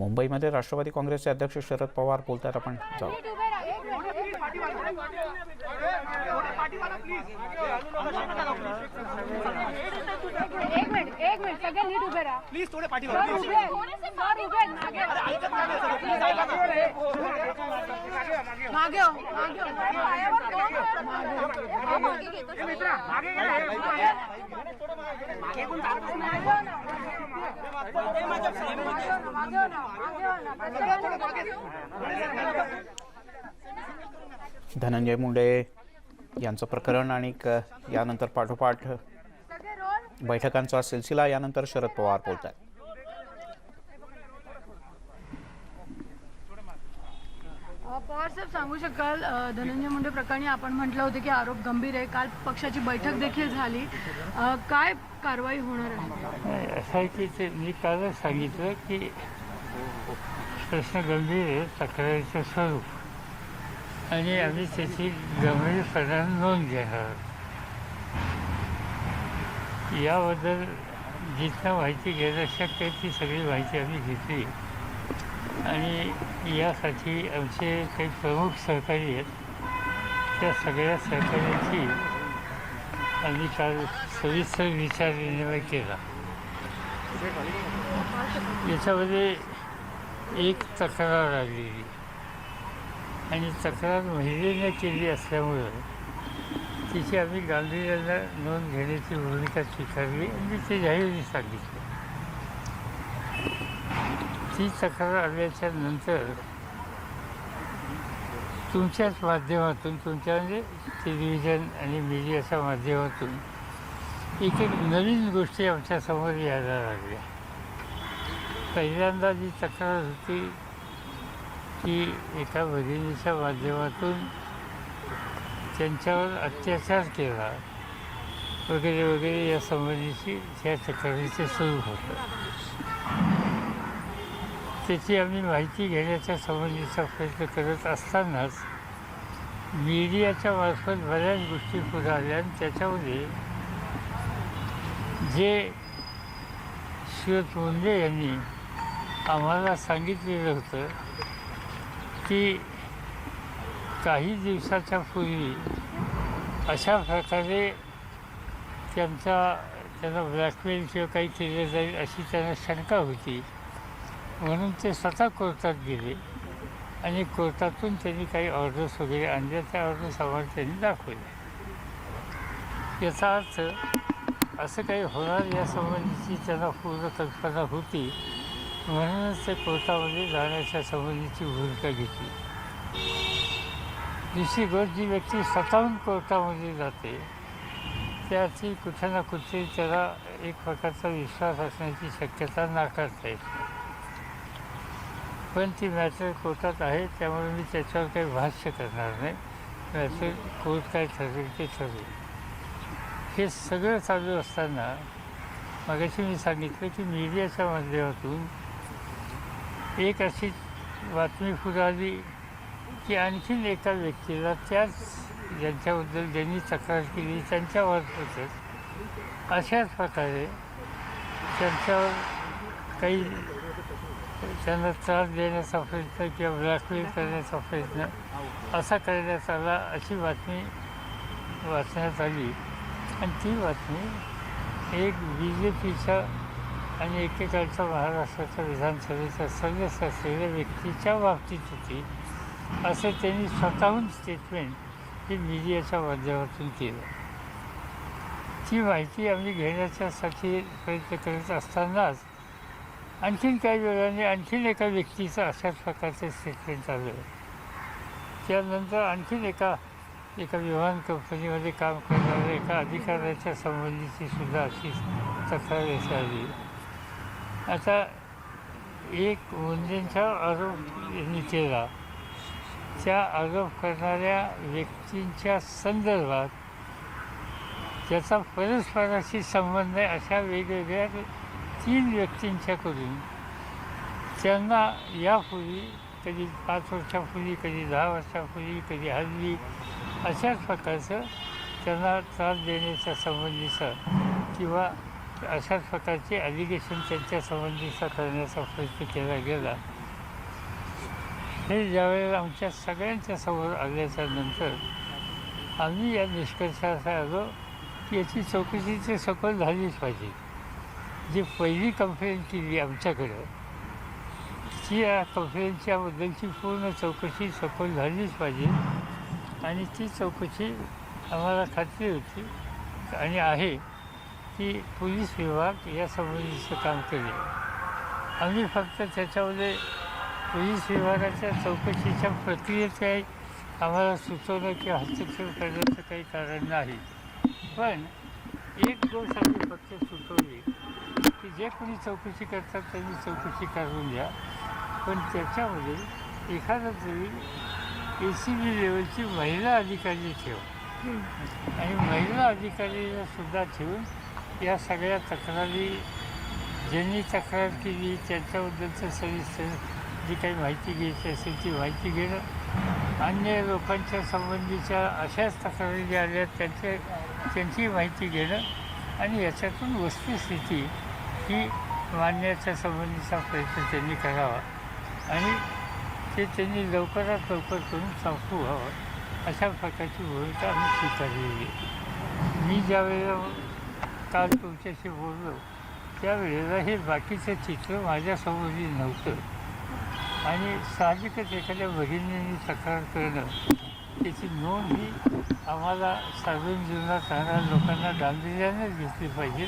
मुंबईमध्ये राष्ट्रवादी काँग्रेसचे अध्यक्ष शरद पवार बोलतात. आपण जाऊ. एक मिनिट एक मिनिट सगळे नीट उभे राहा प्लीज थोडे पाठीवर सर उभे आहेत. सर उभे आहेत. मागे मागे हो, मागे हो. पायावर कोण आहे? मागे हो. मागे घेतो. मागे हो ना. मागे हो ना. मागे हो ना. मागे हो ना. धनंजय मुंडे यांचं प्रकरण आणि क- यानंतर पाठोपाठ बैठकांचा सिलसिला यानंतर शरद पवार बोलत आहेत पवार साहेब सांगू शकाल धनंजय मुंडे प्रकरणी आपण म्हटलं होतं की आरोप गंभीर आहे. काल पक्षाची बैठक देखील झाली. काय कारवाई होणार आहे? असं आहे की ते मी कालच सांगितलं की प्रश्न गंभीर आहे तक्रारीचं स्वरूप. आणि आम्ही त्याची गंभीरपणाने नोंद घेणार. आहोत. याबद्दल जिथं माहिती घेणं शक्य आहे ती सगळी माहिती आम्ही घेतली. आणि यासाठी आमचे काही प्रमुख सहकारी आहेत. त्या सगळ्या सहकार्यांची आम्ही काल सविस्तर विचार विनिमय केला. याच्यामध्ये एक तक्रार आलेली. आणि तक्रार महिलेने केली असल्यामुळं तिची आम्ही गांभीर्यानं नोंद घेण्याची भूमिका स्वीकारली. आणि ते जाहीरही सांगितलं. ती तक्रार आल्याच्यानंतर तुमच्याच माध्यमातून तुमच्या म्हणजे टेलिव्हिजन आणि मीडियाच्या माध्यमातून एक एक नवीन गोष्टी आमच्यासमोर यायला लागल्या. पहिल्यांदा जी तक्रार होती की एका भगिनीच्या माध्यमातून त्यांच्यावर अत्याचार केला. वगैरे वगैरे या संबंधीची त्या तक्रारीचे स्वरूप होतं. त्याची आम्ही माहिती घेण्याच्या संबंधीचा प्रयत्न करत असतानाच मीडियाच्या मार्फत बऱ्याच गोष्टी पुढे आल्या आणि त्याच्यामध्ये जे श्रीयुत मुंडे यांनी आम्हाला सांगितलेलं होतं की काही दिवसाच्या पूर्वी अशा प्रकारे त्यांचा त्यांना ब्लॅकमेल किंवा काही केलं जाईल अशी त्यांना शंका होती. म्हणून ते स्वतः कोर्टात गेले आणि कोर्टातून त्यांनी काही ऑर्डर्स वगैरे आणल्या. त्या ऑर्डर्स आम्हाला त्यांनी दाखवल्या. याचा अर्थ असं काही होणार यासंबंधीची त्यांना पूर्ण कल्पना होती. म्हणूनच ते कोर्टामध्ये जाण्याच्या संबंधीची भूमिका घेतली. दुसरी गोष्ट जी व्यक्ती स्वतःहून कोर्टामध्ये जाते. त्याची कुठे ना कुठे त्याला एक प्रकारचा विश्वास असण्याची शक्यता नाकारता येत. पण ती मॅटर कोर्टात आहे त्यामुळे मी त्याच्यावर काही भाष्य करणार नाही. मॅटर कोर्ट काय ठरवेल ते ठरवेल हे सगळं चालू असताना मगाशी मी सांगितलं की मीडियाच्या माध्यमातून एक अशी बातमी फुलाली की आणखीन एका व्यक्तीला त्याच ज्यांच्याबद्दल ज्यांनी तक्रार केली त्यांच्यावर होतं. अशाच प्रकारे त्यांच्यावर काही त्यांना त्रास देण्याचा प्रयत्न किंवा ब्लॅकमेल करण्याचा प्रयत्न असा करण्यात आला अशी बातमी वाचण्यात आली. आणि ती बातमी एक बी जे पीच्या आणि एकेकाळच्या महाराष्ट्राच्या विधानसभेचा सदस्य असलेल्या व्यक्तीच्या बाबतीत होती. असं त्यांनी स्वतःहून स्टेटमेंट हे मीडियाच्या माध्यमातून केलं. ती माहिती आम्ही घेण्याच्यासाठी प्रयत्न करत असतानाच आणखीन काही वेळाने आणखीन एका व्यक्तीचं अशाच प्रकारचं स्टेटमेंट आलं. त्यानंतर आणखीन एका एका विमान कंपनीमध्ये काम करणाऱ्या एका अधिकाऱ्याच्या संबंधीची सुद्धा अशी तक्रार यश आली. आता एक मुंडेंचा आरोप यांनी केला. त्या आरोप करणाऱ्या व्यक्तींच्या संदर्भात त्याचा परस्पराशी संबंध आहे अशा वेगवेगळ्या तीन व्यक्तींच्याकडून. त्यांना यापूर्वी कधी पाच वर्षापूर्वी कधी दहा वर्षापूर्वी कधी हल्ली अशाच प्रकारचं त्यांना त्रास देण्याच्या संबंधीचं किंवा अशाच प्रकारचे ॲलिगेशन त्यांच्या संबंधीचा करण्याचा प्रयत्न केला गेला. हे ज्यावेळेला आमच्या सगळ्यांच्या समोर आल्याच्यानंतर आम्ही या निष्कर्षाचा आलो की याची चौकशीची सखोल झालीच पाहिजे. जी पहिली कंप्लेंट केली आमच्याकडं ती या कंप्लेंटच्याबद्दलची पूर्ण चौकशी सखोल झालीच पाहिजे आणि ती चौकशी आम्हाला खात्री होती आणि आहे की पोलीस विभाग या संबंधीचं काम केले आम्ही फक्त त्याच्यामध्ये पोलीस विभागाच्या चौकशीच्या प्रक्रियेत काही आम्हाला सुचवलं किंवा हस्तक्षेप करण्याचं काही कारण नाही. पण एक गोष्ट आम्ही फक्त सुचवली की जे कोणी चौकशी करतात त्यांनी चौकशी करून घ्या. पण त्याच्यामध्ये एखादा तरी ए सी बी लेवलची महिला अधिकारी ठेवा. आणि महिला अधिकारीला सुद्धा ठेवून या सगळ्या तक्रारी ज्यांनी तक्रार केली त्यांच्याबद्दलचं सविस्तर जी काही माहिती घ्यायची असेल ती माहिती घेणं अन्य लोकांच्या संबंधीच्या अशाच तक्रारी ज्या आल्या त्यांच्या त्यांची माहिती घेणं आणि याच्यातून वस्तुस्थिती ही मानण्याच्या संबंधीचा प्रयत्न त्यांनी करावा आणि ते त्यांनी लवकरात लवकर करून संपू व्हावं अशा प्रकारची भूमिका आम्ही स्वीकारलेली आहे. मी ज्यावेळेला काल तुमच्याशी बोललो त्यावेळेला हे बाकीचं चित्र माझ्यासमोरही नव्हतं आणि साहजिकच एखाद्या भगिनीने तक्रार करणं त्याची नोंद ही आम्हाला सार्वजनिक जीवनात राहणाऱ्या लोकांना गांभीर्यानेच घेतली पाहिजे.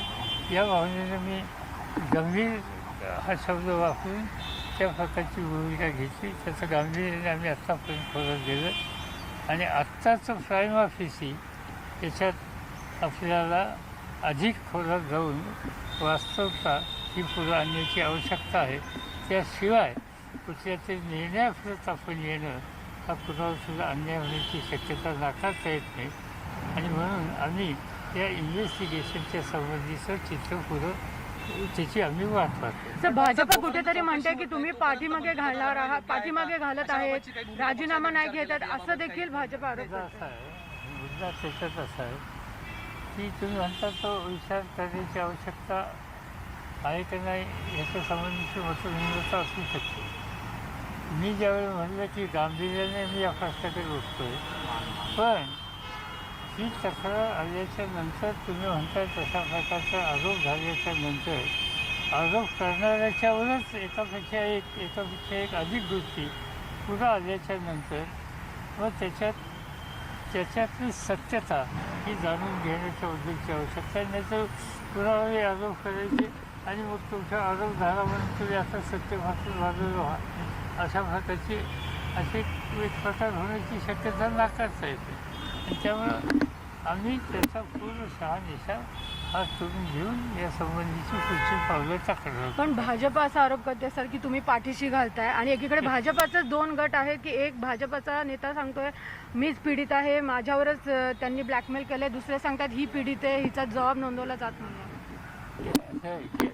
या भावनेनं मी गंभीर हा शब्द वापरून त्या प्रकारची भूमिका घेतली. त्याचं गांभीर्याने आम्ही आत्तापर्यंत खोलत गेलं आणि आत्ताचं प्राईम ऑफिसी याच्यात आपल्याला अधिक खोलात जाऊन वास्तवता ही पुढं आणण्याची आवश्यकता आहे. त्याशिवाय कुठल्या तरी निर्णयापर्यंत आपण येणं हा कुणाला सुद्धा अन्याय होण्याची शक्यता नाकारता येत नाही. आणि म्हणून आम्ही या इन्व्हेस्टिगेशनच्या संबंधीचं चित्र पुढं त्याची आम्ही वाट पाहतो. भाजप कुठेतरी म्हणते की तुम्ही पाठीमागे घालणार आहात पाठीमागे घालत आहेत राजीनामा नाही घेत आहेत असं देखील भाजप आरोप. असा आहे मुद्दा त्याच्यात असा आहे की तुम्ही म्हणता तो विचार करण्याची आवश्यकता आहे का नाही याच्या संबंधीची मतभिन्नता असू शकते. मी ज्यावेळी म्हणलं की गांभीर्याने मी या प्रश्नाकडे उठतोय पण ही तक्रार आल्याच्यानंतर तुम्ही म्हणताय तशा प्रकारचा आरोप झाल्याच्यानंतर आरोप करणाऱ्याच्यावरच एकापेक्षा एक एकापेक्षा एक अधिक गोष्टी पुढं आल्याच्यानंतर व त्याच्यात त्याच्यातली सत्यता ही जाणून घेण्याच्या उद्देशाची आवश्यकता नाही तर कुणावरही आरोप करायचे आणि मग तुमच्या आरोप झाला म्हणून तुम्ही आता सत्यभासून बाजूला व्हा अशा प्रकारची अशी एक प्रकार होण्याची शक्यता नाकारता येते. आणि त्यामुळं आम्ही त्याचा पूर्ण शहानिशा हा करून घेऊन या संबंधीची पुढची पावलं टाकणार आहोत. पण भाजप असा आरोप करते सर की तुम्ही पाठीशी घालताय आणि एकीकडे भाजपाचं दोन गट आहे की एक भाजपाचा नेता सांगतोय मीच पीडित आहे माझ्यावरच अं, त्यांनी ब्लॅकमेल केलंय. दुसरे सांगतात ही पीडित आहे हिचा जबाब नोंदवला जात नाही. असं आहे की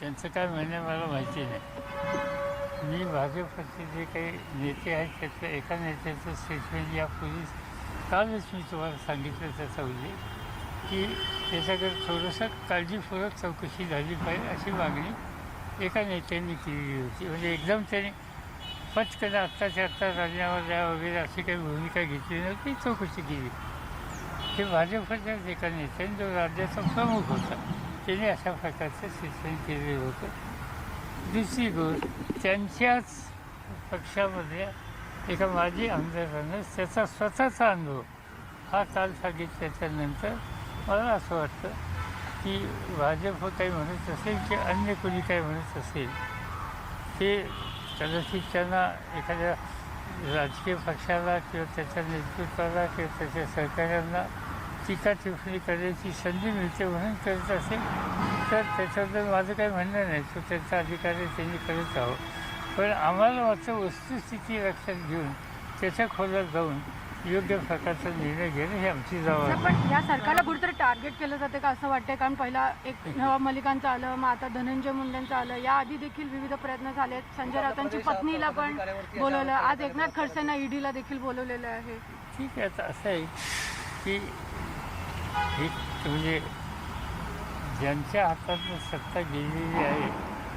त्यांचं काय म्हणणं आहे मला माहिती नाही. मी भाजपचे जे काही नेते आहेत त्यातल्या एका नेत्याचं स्टेटमेंट यापूर्वीच कालच मी तुम्हाला सांगितलं त्याचा उल्लेख की त्याच्याकडे थोडंसं काळजीपूर्वक चौकशी झाली पाहिजे अशी मागणी एका नेत्यांनी केलेली होती. म्हणजे एकदम त्याने पटकन आत्ताच्या आत्ता राजीनामा द्या वगैरे अशी काही भूमिका घेतली नव्हती चौकशी केली. हे भाजपच्याच एका नेत्याने जो राज्याचा प्रमुख होता त्याने अशा प्रकारचं शिक्षण केलेलं होतं. दुसरी गोष्ट त्यांच्याच पक्षामध्ये एका माजी आमदारानं त्याचा स्वतःचा अनुभव. हा काल सांगितल्याच्यानंतर मला असं वाटतं की भाजप काही म्हणत असेल की अन्य कोणी काही म्हणत असेल ते कदाचित त्यांना एखाद्या राजकीय पक्षाला किंवा त्याच्या नेतृत्वाला किंवा त्याच्या सहकाऱ्यांना टीका टिप्पणी करण्याची संधी मिळते म्हणून करत असेल. तर त्याच्याबद्दल माझं काही म्हणणं नाही. तो त्यांचा अधिकार आहे त्यांनी करत आहो पण आम्हाला मात्र वस्तुस्थिती लक्षात घेऊन त्याच्या खोलात जाऊन योग्य प्रकारचा निर्णय घेणं ही आमची जबाबदारी पण या सरकारला कुठेतरी टार्गेट केलं जाते का? असं वाटतंय कारण पहिला एक नवाब मलिकांचं आलं मग आता धनंजय मुंडेंचं आलं. याआधी देखील विविध प्रयत्न झाले संजय राऊतांची पत्नीला पण बोलवलं. आज एकनाथ खडसेंना ईडीला देखील बोलवलेलं आहे. ठीक आहे असं आहे की हे म्हणजे ज्यांच्या हातात सत्ता गेलेली आहे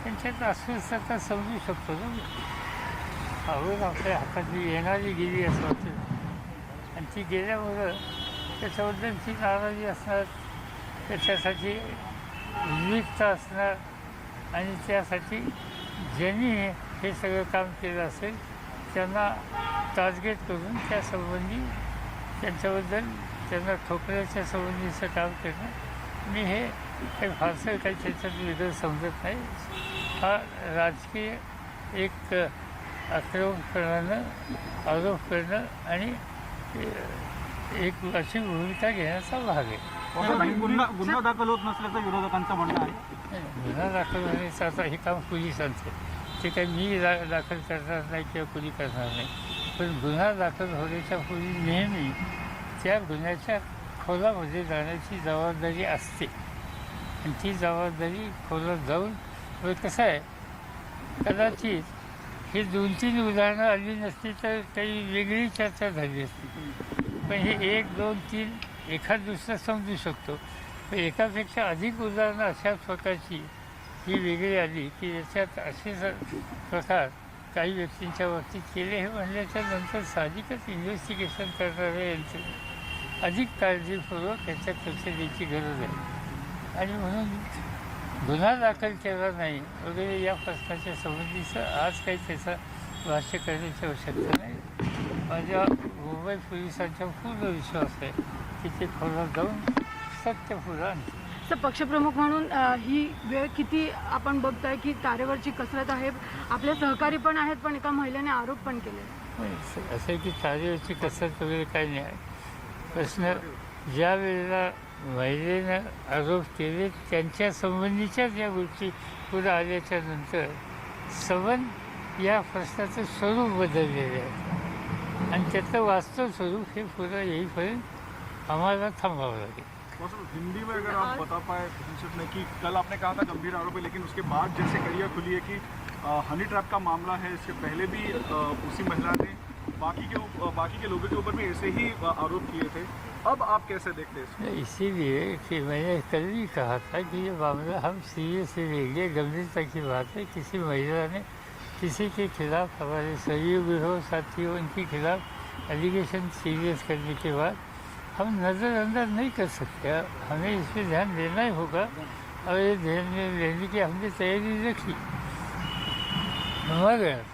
त्यांच्यात अस्वस्थता समजू शकतो ना मी. आवड आपल्या हातातली येणारी गेली असं वाटतं आणि ती गेल्यामुळं त्याच्याबद्दलची नाराजी असणार त्याच्यासाठी विविधता असणार आणि त्यासाठी ज्यांनी हे- सगळं काम केलं असेल त्यांना टार्गेट करून त्यासंबंधी त्यांच्याबद्दल त्यांना ठोकल्याच्या संबंधीचं काम करणं मी हे काही फारसं काही त्याच्यात वेगळं समजत नाही. हा राजकीय एक आक्रमकपणानं आरोप करणं आणि एक अशी भूमिका घेण्याचा भाग आहे. गुन्हा गुन्हा दाखल होत नसल्याचं विरोधकांचं म्हणणं आहे. गुन्हा दाखल होण्याचं आता हे काम पोलिसांचं. ते काही मी दा दाखल करणार नाही किंवा कोणी करणार नाही. पण गुन्हा दाखल होण्याच्या पूर्वी नेहमी त्या गुन्ह्याच्या खोलामध्ये जाण्याची जबाबदारी असते. आणि ती जबाबदारी खोलत जाऊन व कसं आहे? कदाचित ही दोन तीन उदाहरणं आली नसती तर काही वेगळी चर्चा झाली असती. पण हे एक दोन तीन एखाद दुसरं समजू शकतो. पण एकापेक्षा अधिक उदाहरणं अशा प्रकारची ही वेगळी आली की याच्यात असे प्रकार काही व्यक्तींच्या बाबतीत केले हे म्हणल्याच्या नंतर साहजिकच इन्व्हेस्टिगेशन करणाऱ्या यांचे अधिक काळजीपूर्वक याच्यात लक्ष द्यायची गरज आहे. आणि म्हणून गुन्हा दाखल केला नाही. वगैरे या प्रश्नाच्या संबंधीचं आज काही त्याचं भाष्य करण्याची आवश्यकता नाही. माझ्या मुंबई पोलिसांचा पूर्ण विश्वास आहे की ते खोलात जाऊन सत्य पुढं आणतील. सर पक्षप्रमुख म्हणून ही वेळ किती आपण बघतोय की तारेवरची कसरत आहे? आपले सहकारी पण आहेत पण एका महिलेने आरोप पण केले. असं असं आहे की तारेवरची कसरत वगैरे काही नाही. आहे प्रश्न ज्या वेळेला महिलेनं आरोप केले त्यांच्या संबंधीच्याच या गोष्टी पुढे आल्याच्यानंतर सबन या प्रश्नाचं स्वरूप बदललेलं आहे. आणि त्याचं वास्तव स्वरूप हे पुढं येईपर्यंत आम्हाला थांबावं लागेल. बस हिंदी में अगर आप बता पाए संसद कि कल आपने कहा था गंभीर आरोप है लेकिन उसके बाद जैसे कड़िया खुली है कि हनी ट्रैप का मामला है इसके पहले भी उसी महिला ने बाकी के बाकी के लोगों के ऊपर भी ऐसे ही आरोप किए थे। अब आप कैसे देखते हैं इसीलिए कि मैंने कल भी कहा था कि ये मामला हम सीरियसली लेंगे। गंभीरता की बात है, किसी महिला ने किसी के खिलाफ, हमारे सहयोगी हो, साथियों, उनके खिलाफ एलिगेशन सीरियस करने के बाद हम नज़रअंदाज नहीं कर सकते। हमें इस पर ध्यान देना ही होगा और ये ध्यान में लेने की हमने तैयारी रखी। मगर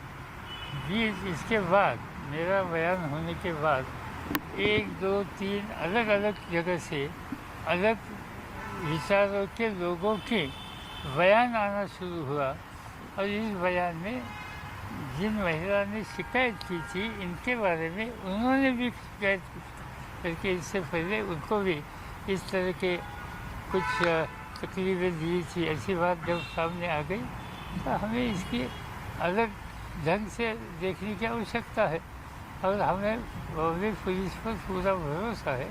ये इसके बाद, मेरा बयान होने के बाद एक, दो, तीन अलग अलग जगह से अलग विचारों के लोगों के बयान आना शुरू हुआ और इस बयान में जिन महिला ने शिकायत की थी, इनके बारे में उन्होंने भी शिकायत करके इससे पहले उनको भी इस तरह के कुछ तकलीफें दी थी। ऐसी बात जब सामने आ गई तो हमें इसकी अलग ढंग से देखने की आवश्यकता है। और हमें पब्लिक पुलिस पर पूरा भरोसा है।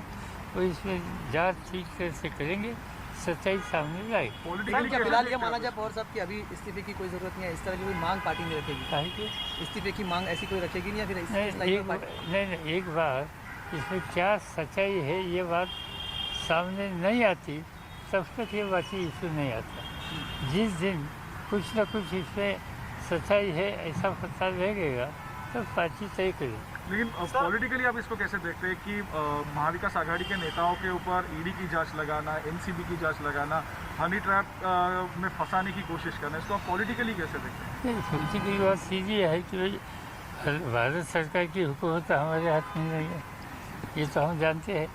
वो इसमें जाँच ठीक तरह से करेंगे सच्चाई सामने क्या फ़िलहाल ये माना जाए पवार साहब की अभी इस्तीफे की कोई ज़रूरत नहीं है इस तरह की कोई मांग पार्टी नहीं रखेगी। इस्तीफे की मांग ऐसी कोई रखेगी नहीं या फिर नहीं नहीं नहीं एक बार इसमें क्या सच्चाई है ये बात सामने नहीं आती तब तक ये बाकी इशू नहीं आता। जिस दिन कुछ ना कुछ इसमें सच्चाई है ऐसा पता लगेगा तब पार्टी तय करेगी लेकिन पॉलिटिकली आप इसको कैसे देखते हैं कि महाविकास आघाड़ी के नेताओं के ऊपर ईडी की जांच लगाना एनसीबी की जांच लगाना हनी ट्रैप में फंसाने की कोशिश करना इसको आप पॉलिटिकली कैसे देखते हैं? बड़ी बात सीधी है कि भाई भारत सरकार की हुकूमत हमारे हाथ में नहीं है। ये तो हम जानते हैं।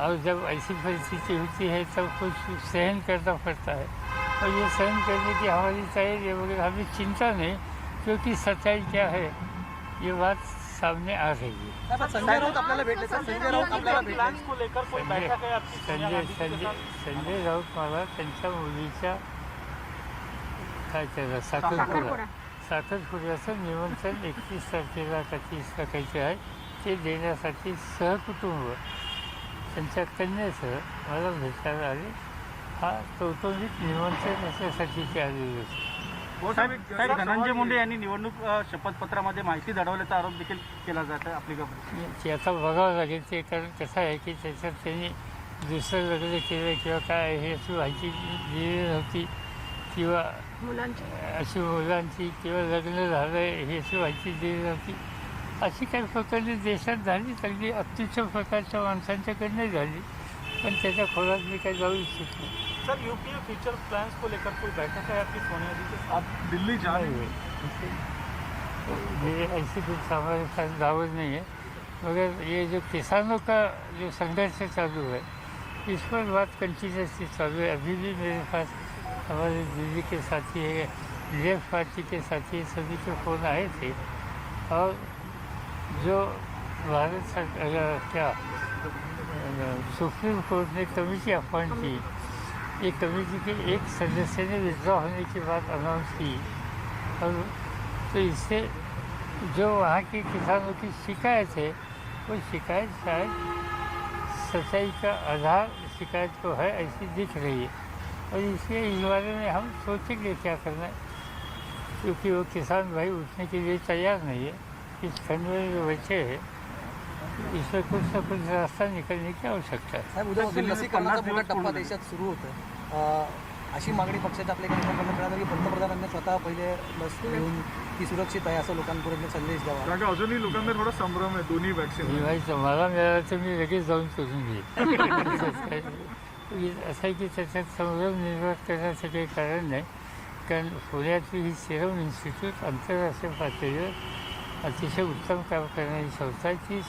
और जब ऐसी परिस्थिति होती है तब कुछ सहन करना पड़ता है। और ये सहन करने की हमारी तैयारी है मगर हमें चिंता नहीं क्योंकि सच्चाई क्या है? ये बात सामने आ रही है। संजय राऊत आपल्याला भेटले सर. संजय राऊत आपल्याला भेटले. संजय संजय संजय संजय राऊत मला त्यांच्या मुलीच्या काय त्याला साखरपुडा. साखरपुड्याचं निमंत्रण एकतीस तारखेला का तीस तारखेचे आहे. ते देण्यासाठी सहकुटुंब त्यांच्या कन्येसह मला भेटायला आले. हा कौटुंबिक निमंत्रण याच्यासाठी ते आलेले होते. साहेब धनंजय मुंडे यांनी निवडणूक शपथपत्रामध्ये माहिती दडवल्याचा आरोप देखील केला जात आहे आपली आता बघावं लागेल ते कारण कसं आहे की त्याच्यात त्यांनी दुसरं लग्न केलं किंवा काय हे अशी माहिती दिलेली नव्हती. किंवा मुलांची. अशी मुलांची किंवा लग्न झालं हे अशी माहिती दिली नव्हती. अशी काही प्रकारची देशात झाली अगदी अत्युच्च प्रकारच्या माणसांच्याकडनं झाली. पण त्याच्या खोलात मी काही जाऊ इच्छित नाही. सर यूपी में फ्यूचर प्लान्स को लेकर कोई बैठक है आपकी सोनिया जी के साथ? आप दिल्ली जा रहे नहीं हैं। ये ऐसी कुछ हमारे पास दावत नहीं है। मगर ये जो किसानों का जो संघर्ष चालू है इस पर बात कंटिन्यूसली चालू है। अभी भी मेरे पास हमारे दिल्ली के साथी है लेफ़्ट पार्टी के साथी सभी के फ़ोन आए थे। और जो भारत सरकार क्या सुप्रीम कोर्ट ने कमेटी अपॉइंट की ये कमेटी के एक सदस्य ने विड्रॉ होने की बात अनाउंस की। और तो इससे जो वहाँ के किसानों की शिकायत है, वो शिकायत शायद सच्चाई का आधार शिकायत को है, ऐसी दिख रही है। और इसलिए इस बारे में हम सोचेंगे क्या करना है, क्योंकि वो किसान भाई उठने के लिए तैयार नहीं है। इस खंड में जो बचे हैं कुछ रास्ता निकलने की आवश्यकता है साहेब उद्या लसीकरणाचा मोठा टप्पा पूर्ण देशात सुरू होतं अं, अशी मागणी पक्षाच्या आपल्या करण्यात आली की पंतप्रधानांनी स्वतः पहिले लस घेऊन ती सुरक्षित आहे असं लोकांपर्यंत संदेश द्यावा. कारण का अजूनही लोकांना थोडा संभ्रम आहे दोन्ही वॅक्सिन दिवाळीचं मला मिळालं तर मी लगेच जाऊन करून घेईन. असं आहे की त्याच्यात संभ्रम निर्माण करण्याचं काही कारण नाही. कारण पुण्यातली ही सिरम इन्स्टिट्यूट आंतरराष्ट्रीय पातळीवर अतिशय उत्तम काम करणारी संस्था आहे. ती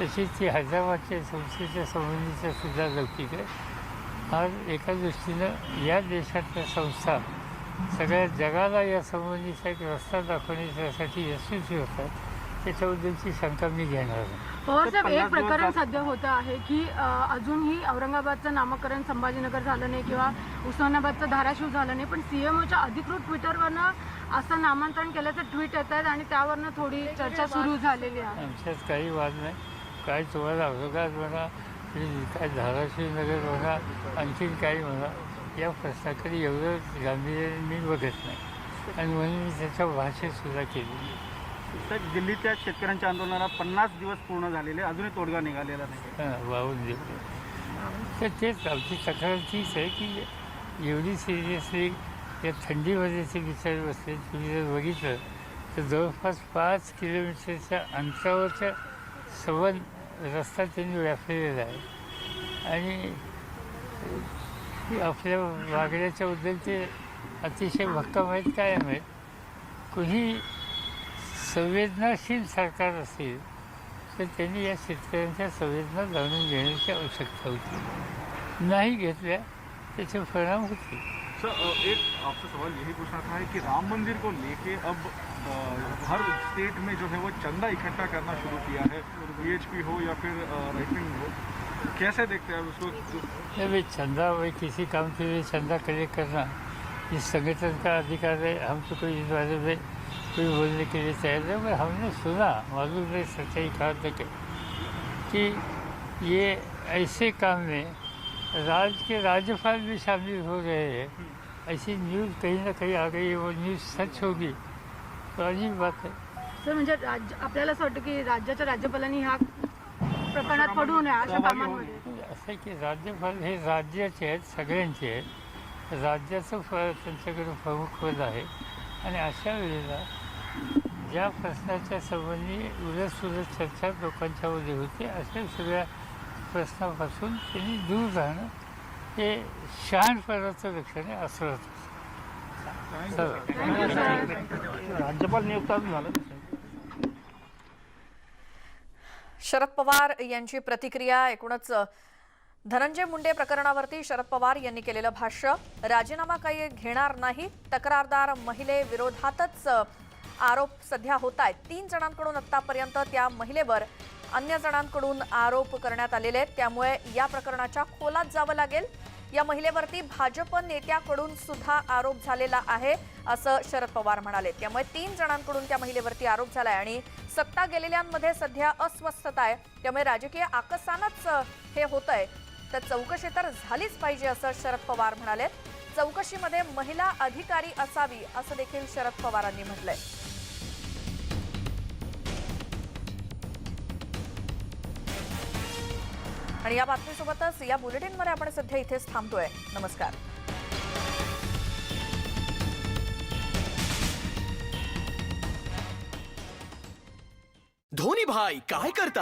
तशीच ती हैदराबादच्या संस्थेच्या संबंधीच्या सुद्धा लौकिक आहे. आज एका दृष्टीनं या देशातल्या संस्था सगळ्या जगाला या संबंधीचा एक रस्ता दाखवण्यासाठी यशस्वी होतात त्याच्याबद्दलची शंका मी घेणार पवार साहेब एक प्रकरण सध्या होतं आहे की अजूनही औरंगाबादचं नामकरण संभाजीनगर झालं नाही किंवा उस्मानाबादचं धाराशिव झालं नाही पण सीएमओच्या अधिकृत ट्विटरवरनं असं नामांतरण केल्याचं ट्विट येत आहेत आणि त्यावरनं थोडी चर्चा सुरू झालेली आहे. आमच्यात काही वाद नाही. काय तुम्हाला औरंगाबाद म्हणा काय धाराशिव नगर म्हणा आणखीन काही म्हणा या प्रश्नाकडे एवढं गांभीर्याने मी बघत नाही. आणि म्हणून मी त्याच्या भाषेतसुद्धा केली सर दिल्लीच्या शेतकऱ्यांच्या आंदोलनाला पन्नास दिवस पूर्ण झालेले अजूनही तोडगा निघालेला नाही. हां वाहून देतो तर तेच आमची तक्रार तीच आहे की एवढी सिरियसली या थंडीमध्ये ते बिचारे बसले तुम्ही जर बघितलं तर जवळपास पाच किलोमीटरच्या अंतरावरचा संबंध रस्ता त्यांनी व्यापलेला आहे. आणि आपल्या वागण्याच्याबद्दल ते अतिशय भक्कम आहेत कायम आहेत. कुणी संवेदनाशील सरकार असेल तर त्यांनी या शेतकऱ्यांच्या संवेदना जाणून घेण्याची आवश्यकता होती. नाही घेतल्या त्याचे परिणाम होते सर एक आपसे सवाल यही पूछना था कि राम मंदिर को लेके अब हर स्टेट में जो है वो चंदा इकट्ठा करना शुरू किया है बीएचपी हो या फिर हो, कैसे देखते हैं उसको? भाई चंदा भाई, किसी काम के लिए चंदा कलेक्ट करना, इस संगठन का अधिकार है, हम तो कोई इस बारे में कोई बोलने के लिए तैयार पर हमने सुना, मालूम नहीं, सच्चाई कहा है, कि ये ऐसे काम में राज्य के राज्यपाल भी शामिल हो रहे हैं। ऐसी न्यूज़ कहीं ना कहीं आ गई है वो न्यूज़ सच होगी। तो अजीब बात है। सर म्हणजे राज्य आपल्याला असं वाटतं की राज्याच्या राज्यपालांनी ह्या प्रकरणात पडू नये अशा कामांमध्ये असं आहे की राज्यपाल हे राज्याचे आहेत सगळ्यांचे आहेत. राज्याचं फ त्यांच्याकडे प्रमुख पद आहे. आणि अशा वेळेला ज्या प्रश्नाच्या संबंधी उलट सुलट चर्चा लोकांच्यामध्ये होते अशा सगळ्या प्रश्नापासून त्यांनी दूर राहणं हे शहाणपणाचं लक्षण असं. राज्यपाल नियुक्त अजून झालं. शरद पवार यांची प्रतिक्रिया एकूणच धनंजय मुंडे प्रकरणावरती शरद पवार यांनी केलेलं भाष्य राजीनामा काही घेणार नाही तक्रारदार महिले विरोधातच आरोप सध्या होत आहेत तीन जणांकडून आतापर्यंत त्या महिलेवर अन्य जणांकडून आरोप करण्यात आलेले आहेत. त्यामुळे या प्रकरणाच्या खोलात जावं लागेल. या महिलेवरती भाजप नेत्याकडून सुद्धा आरोप झालेला आहे असं शरद पवार म्हणाले. त्यामुळे तीन जणांकडून त्या महिलेवरती आरोप झालाय आणि सत्ता गेलेल्यांमध्ये सध्या अस्वस्थता आहे. त्यामुळे राजकीय आकसानच हे होत आहे तर चौकशी तर झालीच पाहिजे असं शरद पवार म्हणाले. चौकशीमध्ये महिला अधिकारी असावी असं देखील शरद पवारांनी म्हटलंय. आणि या बातमीसोबतच या बुलेटिनमध्ये आपण सध्या इथेच थांबतोय. नमस्कार. धोनी भाई काय करता?